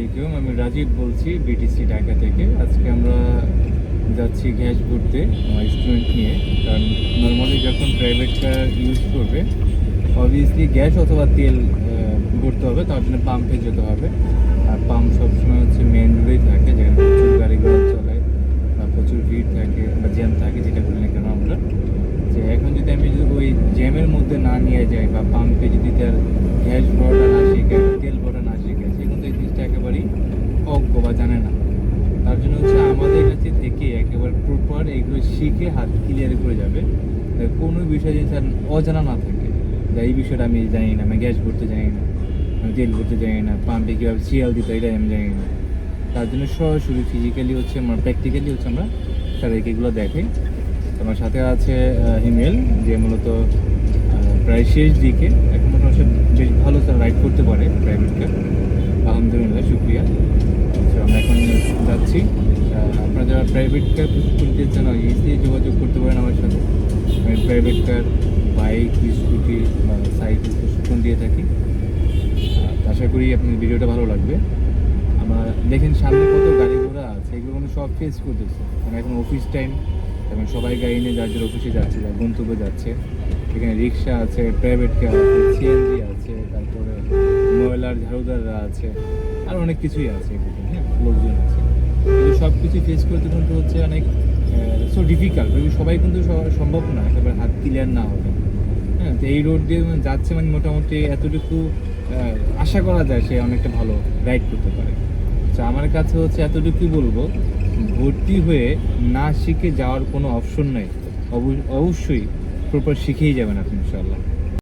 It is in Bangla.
আলাইকুম, আমি রাজীব বলছি বিটিসি ঢাকা থেকে। আজকে আমরা যাচ্ছি গ্যাস ভরতে আমার স্টুডেন্ট নিয়ে। কারণ নর্মালি যখন প্রাইভেট কার ইউজ করবে অবভিয়াসলি গ্যাস অথবা তেল ভরতে হবে, তার জন্য পাম্পে যেতে হবে। আর পাম্প সবসময় হচ্ছে মেন রোডেই থাকে, যেখানে প্রচুর গাড়ি চলে বা প্রচুর ভিড় থাকে, বা জ্যাম থাকে, যেটা বলি না কেন আমরা। যে এখন যদি আমি যদি ওই জ্যামের মধ্যে না নিয়ে যাই, বা পাম্পে যদি তার গ্যাস ভরাটা না শিখে তেল ভরা না শিখে সে কিন্তু এই জিনিসটা একেবারেই অজ্ঞ বা জানে না তার জন্য হচ্ছে আমাদের কাছে থেকে একেবারে প্রপার এগুলো শিখে হাত ক্লিয়ার করে যাবে। কোনো বিষয় যদি তার অজানা না থাকে যে এই বিষয়টা আমি জানি না, আমি গ্যাস ভরতে জানি না, আমি তেল ভরতে জানি না পাম্পে কীভাবে সিয়াল দিতে এটা আমি জানি না। তার জন্য সরাসরি ফিজিক্যালি হচ্ছে আমরা প্র্যাকটিক্যালি হচ্ছে আমরা তাদেরকে এগুলো দেখাই। আমার সাথে আছে হিমেল যে মূলত প্রায় শেষ দিকে, এখন মোটামুটি বেশ ভালো তার রাইড করতে পারে প্রাইভেট কার আলহামদুলিল্লাহ, শুক্রিয়া। তো আমরা এখন আহ, আপনারা যারা প্রাইভেট কার দিতে চান ইজিলি যোগাযোগ করতে পারেন আমার সাথে। আমি প্রাইভেট কার বাইক স্কুটি বা সাইকেল প্রশিক্ষণ দিয়ে থাকি। আশা করি আপনার ভিডিওটা ভালো লাগবে। আমার দেখেন সামনে কত গাড়ি ঘোড়া আছে এগুলো কিন্তু সব ফেস করতেছে। কারণ এখন অফিস টাইম এখন সবাই গাড়ি নিয়ে যার যার অফিসে যাচ্ছে যার গন্তব্যে যাচ্ছে। এখানে রিক্সা আছে প্রাইভেট কার আছে সিএনজি আছে তারপরে ময়লার ঝাড়ুদাররা আছে আর অনেক কিছুই আছে হ্যাঁ লোকজন আছে। সব কিছু ফেস করতে কিন্তু হচ্ছে অনেক সো ডিফিকাল্ট সবাই কিন্তু সম্ভব না, একেবারে হাত ক্লিয়ার না হবে হ্যাঁ তো এই রোড দিয়ে যাচ্ছে মানে মোটামুটি এতটুকু আশা করা যায় সে অনেকটা ভালো রাইড করতে পারে। তো আমার কাছে হচ্ছে এতটুকুই বলব, ভর্তি হয়ে না শিখে যাওয়ার কোনো অপশন নাই। অবশ্য- অবশ্যই প্রপার শিখেই যাবেন আপনি ইনশাল্লাহ